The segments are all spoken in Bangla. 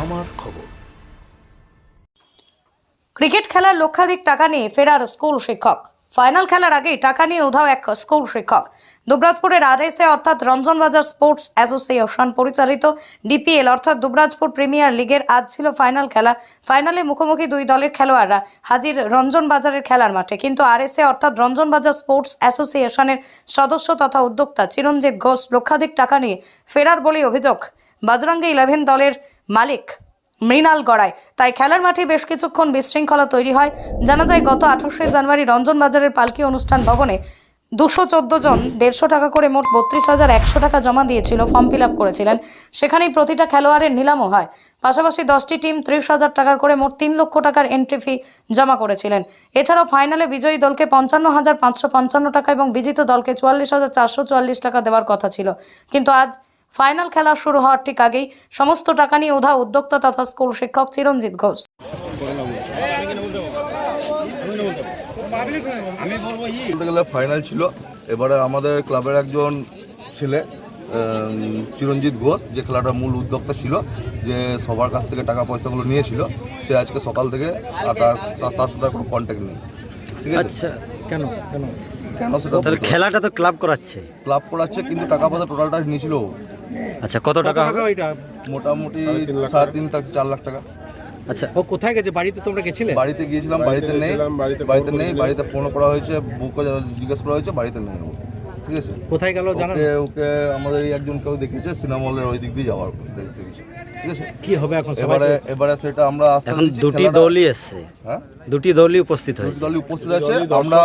আমার খবর। ক্রিকেট খেলার লক্ষাধিক টাকা নিয়ে ফেরার স্কুল শিক্ষক। ফাইনাল খেলার আগেই টাকা নিয়ে উধাও এক স্কুল শিক্ষক। দুবরাজপুরের আরএসএ অর্থাৎ রঞ্জনবাজার স্পোর্টস অ্যাসোসিয়েশন পরিচালিত ডিপিএল অর্থাৎ দুবরাজপুর প্রিমিয়ার লিগের আজ ছিল ফাইনাল খেলা। ফাইনালে মুখোমুখি দুই দলের খেলোয়াড়রা হাজির রঞ্জনবাজারের খেলার মাঠে। কিন্তু আরএসএ অর্থাৎ রঞ্জনবাজার স্পোর্টস অ্যাসোসিয়েশনের সদস্য তথা উদ্যোক্তা চিরঞ্জিত ঘোষ লক্ষাধিক টাকা নিয়ে ফেরার বলেই অভিযোগ। বাজরঙ্গে ইলেভেন দলের মালিক মৃণাল গড়ায় তাই খেলার মাঠে বেশ কিছুক্ষণ বিশৃঙ্খলা তৈরি হয়। জানা যায়, গত আঠাশে জানুয়ারি রঞ্জন বাজারের পালকি অনুষ্ঠান ভবনে দুশো চোদ্দ জন দেড়শো টাকা করে মোট বত্রিশ হাজার একশো টাকা জমা দিয়েছিল, ফর্ম ফিল আপ করেছিলেন। সেখানেই প্রতিটা খেলোয়াড়ের নিলামও হয়। পাশাপাশি দশটি টিম ত্রিশ হাজার টাকার করে মোট তিন লক্ষ টাকার এন্ট্রি ফি জমা করেছিলেন। এছাড়াও ফাইনালে বিজয়ী দলকে পঞ্চান্ন হাজার পাঁচশো পঞ্চান্ন টাকা এবং বিজিত দলকে চুয়াল্লিশ হাজার চারশো চুয়াল্লিশ টাকা দেওয়ার কথা ছিল। কিন্তু আজ ফাইনাল খেলা শুরু হওয়ার ঠিক আগেই সমস্ত টাকা নিয়ে উধা উদ্যোক্তা তথা স্কুল শিক্ষক চিরঞ্জিত ঘোষ। ফাইনাল ছিল। এবারে আমাদের ক্লাবের একজন ছেলে চিরঞ্জিত ঘোষ যে খেলাটার মূল উদ্যোক্তা ছিল যে সবার কাছ থেকে টাকা পয়সাগুলো নিয়েছিল সে আজকে সকাল থেকে আর তার সাথে আর কোনো কন্ট্যাক্ট নেই। ঠিক আছে? আচ্ছা কেন কেন? কেন সেটা খেলাটা তো ক্লাব করাচ্ছে। ক্লাব করাচ্ছে কিন্তু টাকা পয়সা টোটালটা নিয়েছিল। আচ্ছা কত টাকা হবে? মোটামুটি সাড়ে তিন থেকে চার লাখ টাকা। আচ্ছা ও কোথায় গেছে? বাড়িতে তোমরা গেছিলে? বাড়িতে গিয়েছিলাম বাড়িতে নেই। বাড়িতে নেই বাড়িতে ফোন করা হয়েছে বুক জিজ্ঞেস করা হয়েছে বাড়িতে নেই ঠিক আছে? কোথায় গেল জানো? ওকে ওকে আমাদের এই একজন কেউ দেখেছে সিনেমলের ওই দিক দিয়ে যাওয়ার দেখ- দেখেছে ঠিক আছে? কি হবে এখন এবারে এবারে সেটা আমরা এখন দুটি দলই এসছে। হ্যাঁ? দুটি দলই উপস্থিত দুটি হয়েছে। দলই উপস্থিত আছে আমরা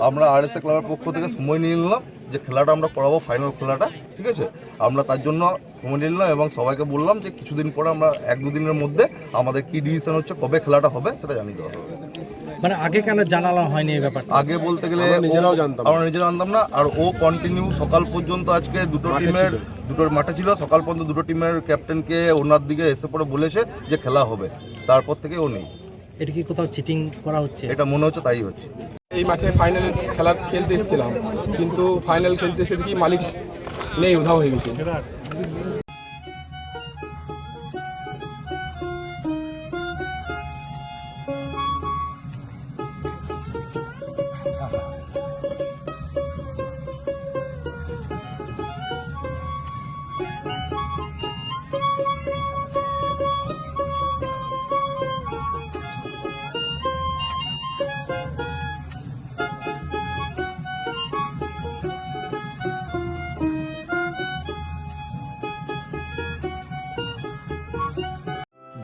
আমরা আর এস ক্লাবের পক্ষ থেকে সময় নিয়ে নিলাম যে খেলাটা আমরা করাবো ফাইনাল খেলাটা। ঠিক আছে? আমরা তার জন্য সময় নিলাম এবং সবাইকে বললাম যে কিছুদিন পরে আমরা এক দুদিনের মধ্যে আমাদের কি ডিসিশন হচ্ছে কবে খেলাটা হবে সেটা জানিয়ে দেওয়া হবে। মানে আগে কেন জানানো হয়নি এই ব্যাপারটা? আগে বলতে গেলে ও- আমরা নিজেরা জানতাম না আর ও কন্টিনিউ সকাল পর্যন্ত আজকে দুটো টিমের দুটো মাঠে ছিল সকাল পর্যন্ত দুটো টিমের ক্যাপ্টেনকে ওনার দিকে এসে পরে বলেছে যে খেলা হবে তারপর থেকে ও নেই। এটা কি কোথাও চিটিং করা হচ্ছে? এটা মনে হচ্ছে তাই হচ্ছে। এই মাঠে ফাইনাল খেলা খেলতে এসেছিলাম কিন্তু ফাইনাল খেলতে এসে দেখি মালিক নেই উধাও হয়ে গেছে